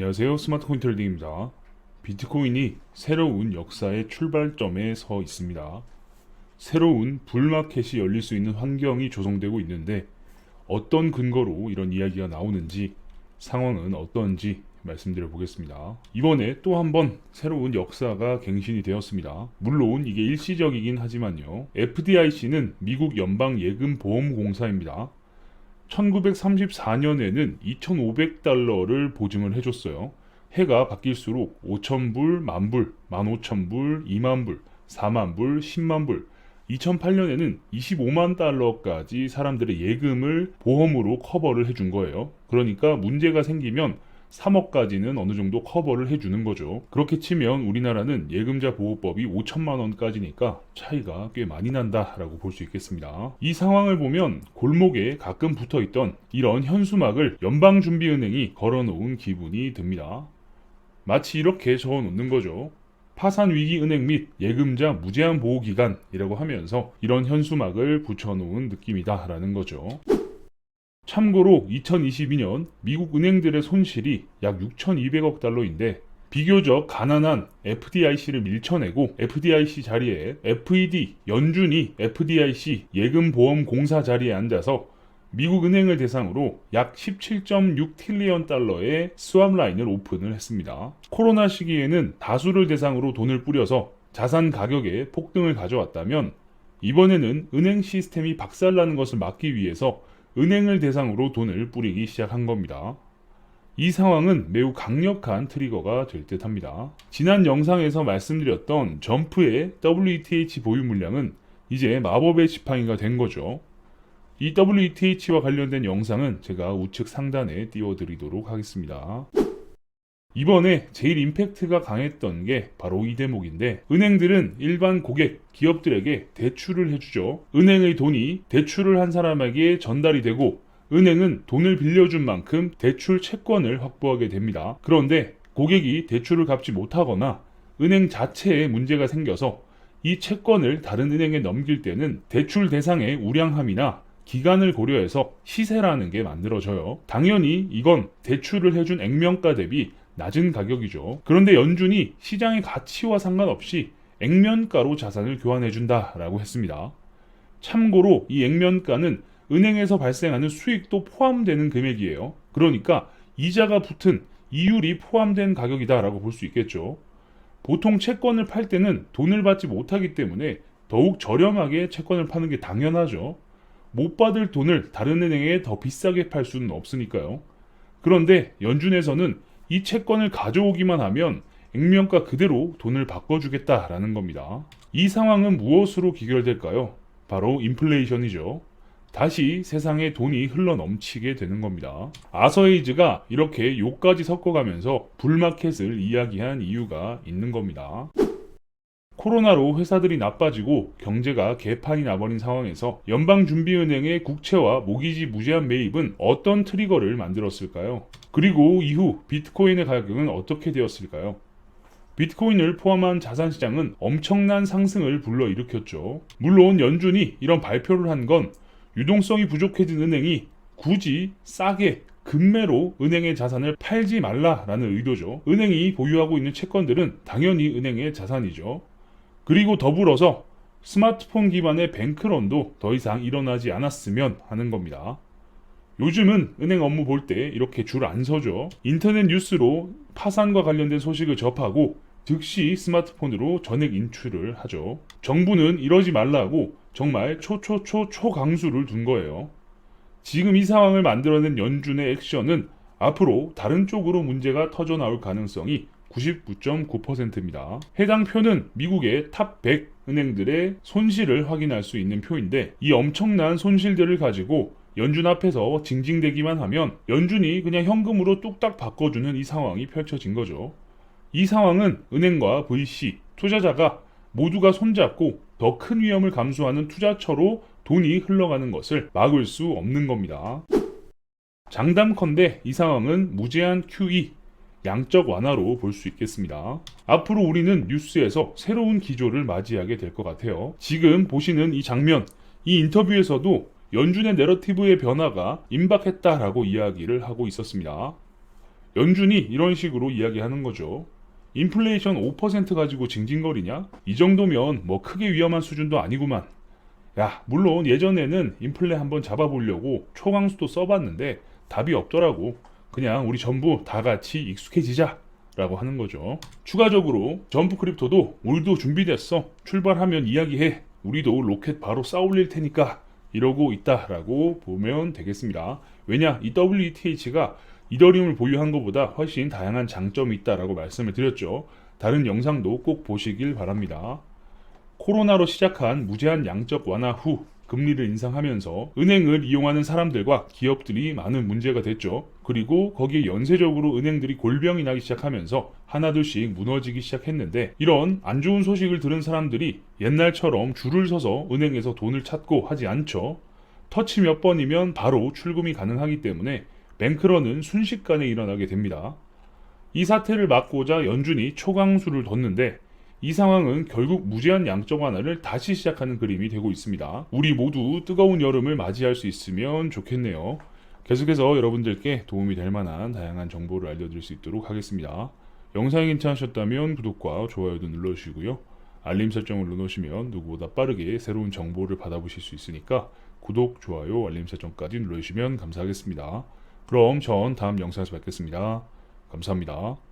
안녕하세요. 스마트코인 트레이딩입니다. 비트코인이 새로운 역사의 출발점에 서 있습니다. 새로운 불마켓이 열릴 수 있는 환경이 조성되고 있는데 어떤 근거로 이런 이야기가 나오는지 상황은 어떤지 말씀드려 보겠습니다. 이번에 또 한 번 새로운 역사가 갱신이 되었습니다. 물론 이게 일시적이긴 하지만요. FDIC는 미국 연방예금보험공사입니다. 1934년에는 2,500달러를 보증을 해줬어요. 해가 바뀔수록 5,000불, 만불, 15,000불, 2만불, 4만불, 10만불, 2008년에는 25만 달러까지 사람들의 예금을 보험으로 커버를 해준 거예요. 그러니까 문제가 생기면 3억까지는 어느 정도 커버를 해주는 거죠. 그렇게 치면 우리나라는 예금자 보호법이 5천만 원까지니까 차이가 꽤 많이 난다라고 볼 수 있겠습니다. 이 상황을 보면 골목에 가끔 붙어 있던 이런 현수막을 연방준비은행이 걸어 놓은 기분이 듭니다. 마치 이렇게 적어 놓는 거죠. 파산 위기 은행 및 예금자 무제한 보호 기간이라고 하면서 이런 현수막을 붙여 놓은 느낌이다라는 거죠. 참고로 2022년 미국 은행들의 손실이 약 6,200억 달러인데 비교적 가난한 FDIC를 밀쳐내고 FDIC 자리에 FED 연준이 FDIC 예금보험공사 자리에 앉아서 미국 은행을 대상으로 약 17.6 틸리언 달러의 스왑 라인을 오픈을 했습니다. 코로나 시기에는 다수를 대상으로 돈을 뿌려서 자산 가격에 폭등을 가져왔다면 이번에는 은행 시스템이 박살나는 것을 막기 위해서 은행을 대상으로 돈을 뿌리기 시작한 겁니다. 이 상황은 매우 강력한 트리거가 될 듯 합니다. 지난 영상에서 말씀드렸던 점프의 WETH 보유 물량은 이제 마법의 지팡이가 된 거죠. 이 WETH와 관련된 영상은 제가 우측 상단에 띄워드리도록 하겠습니다. 이번에 제일 임팩트가 강했던 게 바로 이 대목인데 은행들은 일반 고객, 기업들에게 대출을 해주죠. 은행의 돈이 대출을 한 사람에게 전달이 되고 은행은 돈을 빌려준 만큼 대출 채권을 확보하게 됩니다. 그런데 고객이 대출을 갚지 못하거나 은행 자체에 문제가 생겨서 이 채권을 다른 은행에 넘길 때는 대출 대상의 우량함이나 기간을 고려해서 시세라는 게 만들어져요. 당연히 이건 대출을 해준 액면가 대비 낮은 가격이죠. 그런데 연준이 시장의 가치와 상관없이 액면가로 자산을 교환해준다라고 했습니다. 참고로 이 액면가는 은행에서 발생하는 수익도 포함되는 금액이에요. 그러니까 이자가 붙은 이율이 포함된 가격이다라고 볼 수 있겠죠. 보통 채권을 팔 때는 돈을 받지 못하기 때문에 더욱 저렴하게 채권을 파는 게 당연하죠. 못 받을 돈을 다른 은행에 더 비싸게 팔 수는 없으니까요. 그런데 연준에서는 이 채권을 가져오기만 하면 액면가 그대로 돈을 바꿔주겠다라는 겁니다. 이 상황은 무엇으로 귀결될까요? 바로 인플레이션이죠. 다시 세상에 돈이 흘러 넘치게 되는 겁니다. 아서에이즈가 이렇게 욕까지 섞어가면서 불마켓을 이야기한 이유가 있는 겁니다. 코로나로 회사들이 나빠지고 경제가 개판이 나버린 상황에서 연방준비은행의 국채와 모기지 무제한 매입은 어떤 트리거를 만들었을까요? 그리고 이후 비트코인의 가격은 어떻게 되었을까요? 비트코인을 포함한 자산 시장은 엄청난 상승을 불러일으켰죠. 물론 연준이 이런 발표를 한 건 유동성이 부족해진 은행이 굳이 싸게 금매로 은행의 자산을 팔지 말라라는 의도죠. 은행이 보유하고 있는 채권들은 당연히 은행의 자산이죠. 그리고 더불어서 스마트폰 기반의 뱅크런도 더 이상 일어나지 않았으면 하는 겁니다. 요즘은 은행 업무 볼 때 이렇게 줄 안 서죠. 인터넷 뉴스로 파산과 관련된 소식을 접하고 즉시 스마트폰으로 전액 인출을 하죠. 정부는 이러지 말라고 정말 초초초 초강수를 둔 거예요. 지금 이 상황을 만들어낸 연준의 액션은 앞으로 다른 쪽으로 문제가 터져 나올 가능성이 99.9%입니다. 해당 표는 미국의 탑 100 은행들의 손실을 확인할 수 있는 표인데 이 엄청난 손실들을 가지고 연준 앞에서 징징대기만 하면 연준이 그냥 현금으로 뚝딱 바꿔주는 이 상황이 펼쳐진 거죠. 이 상황은 은행과 VC, 투자자가 모두가 손잡고 더 큰 위험을 감수하는 투자처로 돈이 흘러가는 것을 막을 수 없는 겁니다. 장담컨대 이 상황은 무제한 QE, 양적 완화로 볼 수 있겠습니다. 앞으로 우리는 뉴스에서 새로운 기조를 맞이하게 될 것 같아요. 지금 보시는 이 장면, 이 인터뷰에서도 연준의 내러티브의 변화가 임박했다라고 이야기를 하고 있었습니다. 연준이 이런 식으로 이야기하는 거죠. 인플레이션 5% 가지고 징징거리냐? 이 정도면 뭐 크게 위험한 수준도 아니구만. 야, 물론 예전에는 인플레 한번 잡아보려고 초강수도 써봤는데 답이 없더라고. 그냥 우리 전부 다 같이 익숙해지자. 라고 하는 거죠. 추가적으로 점프 크립토도 우리도 준비됐어. 출발하면 이야기해. 우리도 로켓 바로 쏴올릴 테니까. 이러고 있다라고 보면 되겠습니다. 왜냐? 이 WETH가 이더리움을 보유한 것보다 훨씬 다양한 장점이 있다라고 말씀을 드렸죠. 다른 영상도 꼭 보시길 바랍니다. 코로나로 시작한 무제한 양적 완화 후 금리를 인상하면서 은행을 이용하는 사람들과 기업들이 많은 문제가 됐죠. 그리고 거기에 연쇄적으로 은행들이 골병이 나기 시작하면서 하나둘씩 무너지기 시작했는데 이런 안 좋은 소식을 들은 사람들이 옛날처럼 줄을 서서 은행에서 돈을 찾고 하지 않죠. 터치 몇 번이면 바로 출금이 가능하기 때문에 뱅크런은 순식간에 일어나게 됩니다. 이 사태를 막고자 연준이 초강수를 뒀는데 이 상황은 결국 무제한 양적 완화를 다시 시작하는 그림이 되고 있습니다. 우리 모두 뜨거운 여름을 맞이할 수 있으면 좋겠네요. 계속해서 여러분들께 도움이 될 만한 다양한 정보를 알려드릴 수 있도록 하겠습니다. 영상이 괜찮으셨다면 구독과 좋아요도 눌러주시고요. 알림 설정을 눌러주시면 누구보다 빠르게 새로운 정보를 받아보실 수 있으니까 구독, 좋아요, 알림 설정까지 눌러주시면 감사하겠습니다. 그럼 전 다음 영상에서 뵙겠습니다. 감사합니다.